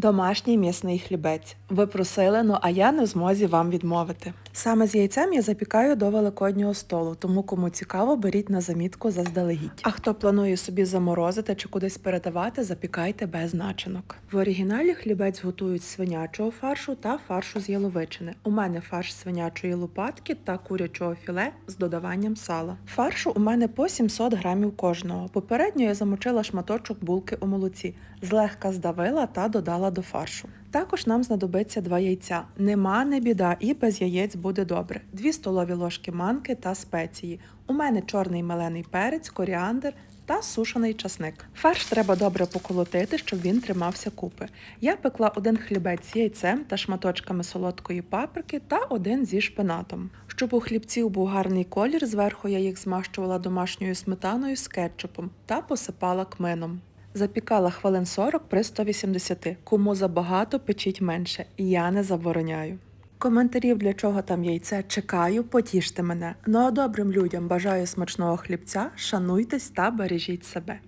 Домашній м'ясний хлібець. Ви просили, ну а я не в змозі вам відмовити. Саме з яйцем я запікаю до великоднього столу, тому кому цікаво, беріть на замітку заздалегідь. А хто планує собі заморозити чи кудись передавати, запікайте без начинок. В оригіналі хлібець готують з свинячого фаршу та фаршу з яловичини. У мене фарш свинячої лопатки та курячого філе з додаванням сала. Фаршу у мене по 700 грамів кожного. Попередньо я замочила шматочок булки у молоці, злегка здавила та до фаршу. Також нам знадобиться два яйця. Нема не біда, і без яєць буде добре. Дві столові ложки манки та спеції. У мене чорний мелений перець, коріандр та сушений часник. Фарш треба добре поколотити, щоб він тримався купи. Я пекла один хлібець з яйцем та шматочками солодкої паприки та один зі шпинатом. Щоб у хлібців був гарний колір, зверху я їх змащувала домашньою сметаною з кетчупом та посипала кмином. Запікала хвилин 40 при 180. Кому забагато, печіть менше. Я не забороняю. Коментарів, для чого там яйце, чекаю, потіште мене. Ну а добрим людям бажаю смачного хлібця, шануйтесь та бережіть себе.